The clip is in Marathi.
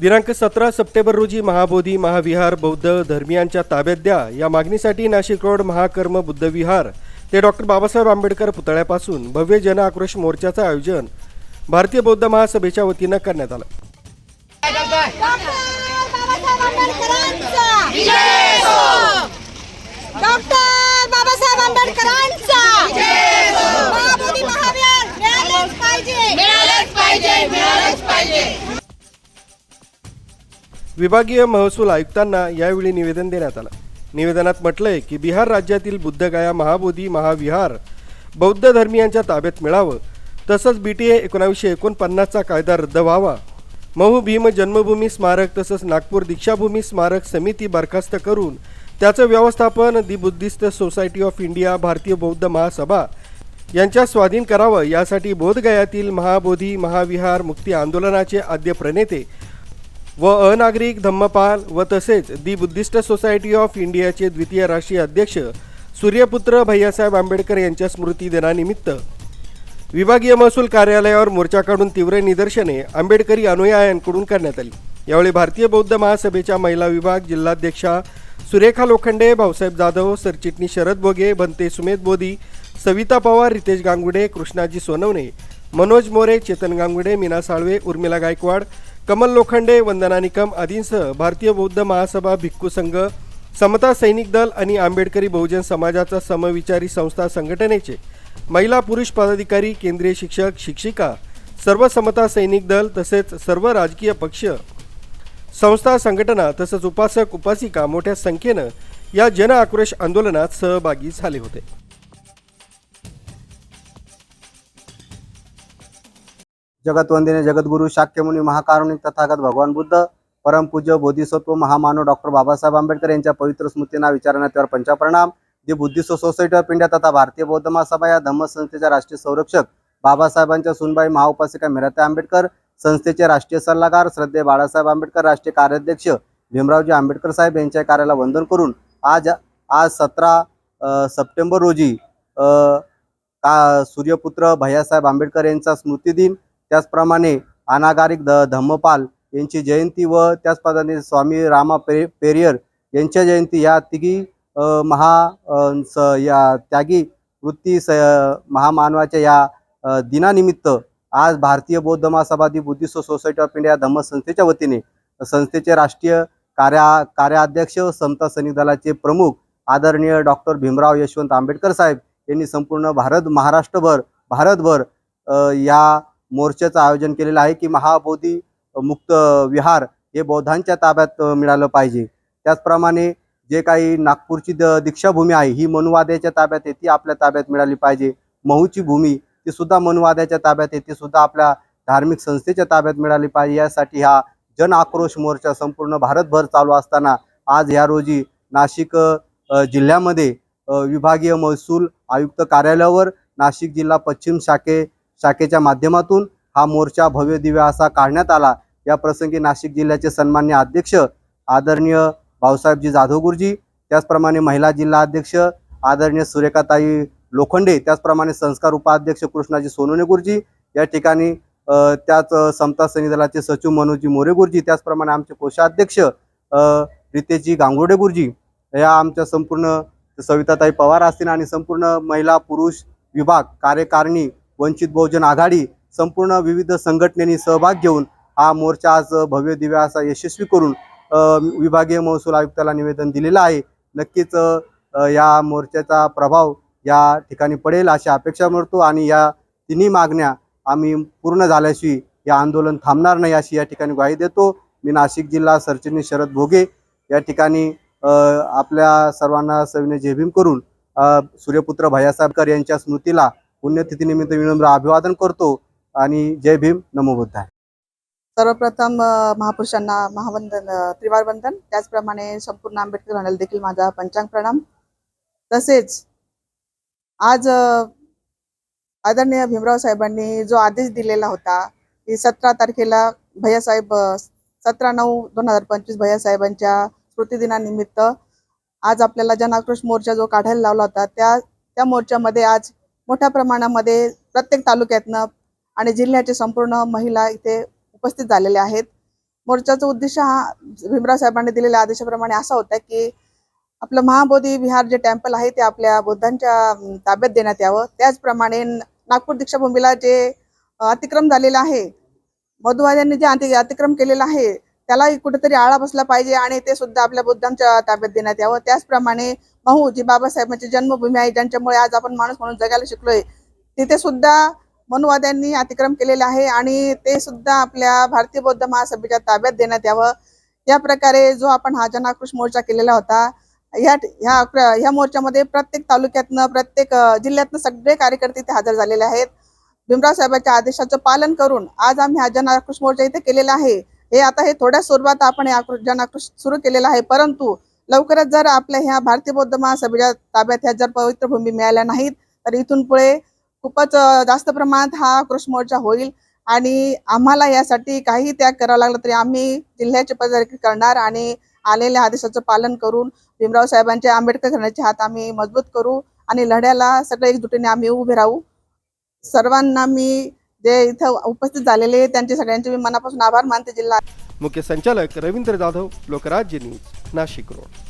दिनांक सतरा सप्टेंबर रोजी महाबोधी महाविहार बौद्ध धर्मियांच्या ताब्यात द्या. या मागणीसाठी नाशिक रोड महाकर्म बुद्ध विहार. ते डॉक्टर बाबासाहेब आंबेडकर पुतळ्यापासून भव्य जन आक्रोश मोर्चाचं आयोजन भारतीय बौद्ध महासभेच्या वतीनं करण्यात आलं. डॉक्टर बाबासाहेब आंबेडकरांचा! विभागीय महसूल आयुक्तांना यावेळी निवेदन देण्यात आलं. निवेदनात म्हटलंय की बिहार राज्यातील बुद्धगया महाबोधी महाविहार बौद्ध धर्मियांच्या ताब्यात मिळावं. तसंच बी टी ए एकोणावीसशे एकोणपन्नासचा कायदा रद्द व्हावा. महू भीम जन्मभूमी स्मारक तसंच नागपूर दीक्षाभूमी स्मारक समिती बरखास्त करून त्याचं व्यवस्थापन the Buddhist society of India Bharatiya Bauddha Mahasabha यांच्या स्वाधीन करावं यासाठी बोधगयातील महाबोधी महाविहार मुक्ती आंदोलनाचे आद्य प्रणेते व अनागरिक धम्मपाल व तसेच दी बुद्धिस्ट सोसायटी ऑफ इंडियाचे द्वितीय राष्ट्रीय अध्यक्ष सूर्यपुत्र भैयासाहेब आंबेडकर यांच्या स्मृती दिनानिमित्त विभागीय महसूल कार्यालयावर मोर्चा काढून तीव्र निदर्शने आंबेडकरी अनुयायांकडून करण्यात आली. यावेळी भारतीय बौद्ध महासभेच्या महिला विभाग जिल्हाध्यक्षा सुरेखा लोखंडे भाऊसाहेब जाधव सरचिटणीस शरद बोगे भंते सुमेध बोधी सविता पवार रितेश गांगुडे कृष्णाजी सोनवणे मनोज मोरे चेतन गांगुडे मीना साळवे उर्मिला गायकवाड कमल लोखंडे वंदना निकम आदींसह भारतीय बौद्ध महासभा भिक्खू संघ समता सैनिक दल आणि आंबेडकरी बहुजन समाजाचा समविचारी संस्था संघटनेचे महिला पुरुष पदाधिकारी केंद्रीय शिक्षक शिक्षिका सर्व समता सैनिक दल तसेच सर्व राजकीय पक्ष संस्था संघटना तसंच उपासक उपासिका मोठ्या संख्येनं या जन आक्रोश आंदोलनात सहभागी झाले होते. जगतवंदिने जगद्गुरु शाक्यमुनी महाकारुणिक तथागत भगवान बुद्ध परमपूज्य बोधिसत्व महामानव डॉक्टर बाबासाहेब आंबेडकर यांच्या पवित्र स्मृतींना त्यावर पंचाप्रणाम. जे बुद्धिस्ट सोसायटी ऑफ इंडिया तथा भारतीय बौद्ध महासभा या धम्मसंस्थेच्या राष्ट्रीय संरक्षक बाबासाहेबांच्या सुनबाई महाउपासिका मिराते आंबेडकर संस्थेचे राष्ट्रीय सल्लागार श्रद्धे बाळासाहेब आंबेडकर राष्ट्रीय कार्याध्यक्ष भीमरावजी आंबेडकर साहेब यांच्या कार्याला वंदन करून आज आज सतरा सप्टेंबर रोजी का सूर्यपुत्र भैयासाहेब आंबेडकर यांचा स्मृतिदिन त्याचप्रमाणे अनागारिक ध धम्मपाल यांची जयंती व त्याचप्रमाणे स्वामी रामा पे पेरियर यांच्या जयंती या तिघी महा स या त्यागी वृत्ती स महामानवाच्या या दिनानिमित्त आज भारतीय बौद्ध महासभादी बुद्धिस्ट सोसायटी ऑफ इंडिया धम्म संस्थेच्या वतीने संस्थेचे राष्ट्रीय कार्या कार्याध्यक्ष समता सैनिक दलाचे प्रमुख आदरणीय डॉक्टर भीमराव यशवंत आंबेडकर साहेब यांनी संपूर्ण भारत महाराष्ट्रभर भारतभर या मोर्चाचं आयोजन केलेलं आहे की महाबोधी मुक्त विहार हे बौद्धांच्या ताब्यात मिळालं पाहिजे. त्याचप्रमाणे जे काही नागपूरची द दीक्षाभूमी आहे ही मनुवाद्याच्या ताब्यात आहे ती आपल्या ताब्यात मिळाली पाहिजे. महूची भूमी ती सुद्धा मनुवाद्याच्या ताब्यात आहे ती सुद्धा आपल्या धार्मिक संस्थेच्या ताब्यात मिळाली पाहिजे. यासाठी हा जन आक्रोश मोर्चा संपूर्ण भारतभर चालू असताना आज या रोजी नाशिक जिल्ह्यामध्ये विभागीय महसूल आयुक्त कार्यालयावर नाशिक जिल्हा पश्चिम शाखे शाखेच्या माध्यमातून हा मोर्चा भव्य दिव्य असा काढण्यात आला. या प्रसंगी नाशिक जिल्ह्याचे सन्मान्य अध्यक्ष आदरणीय भाऊसाहेबजी जाधव गुरुजी त्याचप्रमाणे महिला जिल्हा अध्यक्ष आदरणीय सुरेखाताई लोखंडे त्याचप्रमाणे संस्कार उपाध्यक्ष कृष्णाजी सोनोने गुरुजी या ठिकाणी त्याच समता सैनिक दलाचे सचिव मनोजी मोरे गुरुजी त्याचप्रमाणे आमचे कोषाध्यक्ष रितेजी रितेशजी गांगुर्डे गुरुजी या आमच्या संपूर्ण सविताताई पवार असतील आणि संपूर्ण महिला पुरुष विभाग कार्यकारिणी वंचित बहुजन आघाडी संपूर्ण विविध संघटनेनी सहभाग घेऊन हा मोर्चा आज भव्य दिव्य असा यशस्वी करून विभागीय महसूल आयुक्ताला निवेदन दिलेलं आहे. नक्कीच या मोर्चाचा प्रभाव या ठिकाणी पडेल अशी अपेक्षा करतो आणि या तिन्ही मागण्या आम्ही पूर्ण झाल्याशिवाय या आंदोलन थांबणार नाही अशी या ठिकाणी ग्वाही देतो. मी नाशिक जिल्हा सरचिटणीस शरद भोगे या ठिकाणी आपल्या सर्वांना सविनय जेभीम करून सूर्यपुत्र सूर्यपुत्र भैयासाहेबकर यांच्या स्मृतीला पुण्यतिथीनिमित्त विनम्र अभिवादन करतो आणि जय भीम नमो बुद्धाय. सर्वप्रथम महापुरुषांना महावंदन त्रिवार वंदन. त्याचप्रमाणे संपूर्ण आंबेडकर घराण्याला देखील माझा पंचांग प्रणाम. तसेच आज आदरणीय भीमराव साहेबांनी जो आदेश दिलेला होता की सतरा तारखेला भैयासाहेब सतरा नऊ दोन हजार पंचवीस भैयासाहेबांच्या स्मृतिदिनानिमित्त आज आपल्याला जन आक्रोश मोर्चा जो काढायला लावला होता त्या त्या मोर्चामध्ये आज मोठ्या प्रमाणामध्ये प्रत्येक तालुक्यातनं आणि जिल्ह्याचे संपूर्ण महिला इथे उपस्थित झालेल्या आहेत. मोर्चाचा उद्देश हा भीमराव साहेबांनी दिलेल्या आदेशाप्रमाणे असा होता की आपलं महाबोधी विहार जे टेम्पल आहे ते आपल्या बुद्धांच्या ताब्यात देण्यात यावं. त्याचप्रमाणे नागपूर दीक्षाभूमीला जे अतिक्रम झालेलं आहे मधुवाद्यांनी जे अति अतिक्रम केलेलं आहे त्यालाही कुठेतरी आळा बसला पाहिजे आणि ते सुद्धा आपल्या बुद्धांच्या ताब्यात देण्यात यावं. त्याचप्रमाणे महू जी बाबासाहेबांची जन्मभूमी आहे ज्यांच्यामुळे आज आपण माणूस म्हणून जगायला शिकलोय तिथे सुद्धा मनुवाद्यांनी अतिक्रम केलेले आहे आणि ते सुद्धा आपल्या भारतीय बौद्ध महासभेच्या ताब्यात देण्यात यावं. या प्रकारे जो आपण हा जनाक्रोश मोर्चा केलेला होता ह्या ह्या ह्या मोर्चामध्ये प्रत्येक तालुक्यातनं प्रत्येक जिल्ह्यातनं सगळे कार्यकर्ते इथे हजर झालेले आहेत. भीमराव साहेबांच्या आदेशाचं पालन करून आज आम्ही हा जनाक्रोश मोर्चा इथे केलेला आहे. हे आता हे थोड्या स्वरूपात आपण हे आक्रोश सुरू केलेला आहे परंतु लवकरच जर आपल्या ह्या भारतीय बौद्ध महासभेच्या ताब्यात ह्या जर पवित्र भूमी मिळाल्या नाहीत तर इथून पुढे खूपच जास्त प्रमाणात हा आक्रोश मोर्चा होईल आणि आम्हाला यासाठी काही त्याग करावा लागला तरी आम्ही जिल्ह्याचे पदाधिकारी करणार आणि आलेल्या आदेशाचं पालन करून भीमराव साहेबांच्या आंबेडकर घराण्याचे हात आम्ही मजबूत करू आणि लढ्याला सगळ्या एकजुटीने आम्ही उभे राहू. सर्वांना मी जे इथं उपस्थित झालेले त्यांचे सगळ्यांचे मी मनापासून आभार मानते जिल्हा मुख्य संचालक रवींद्र जाधव लोकराज्य न्यूज नाशिक रोड.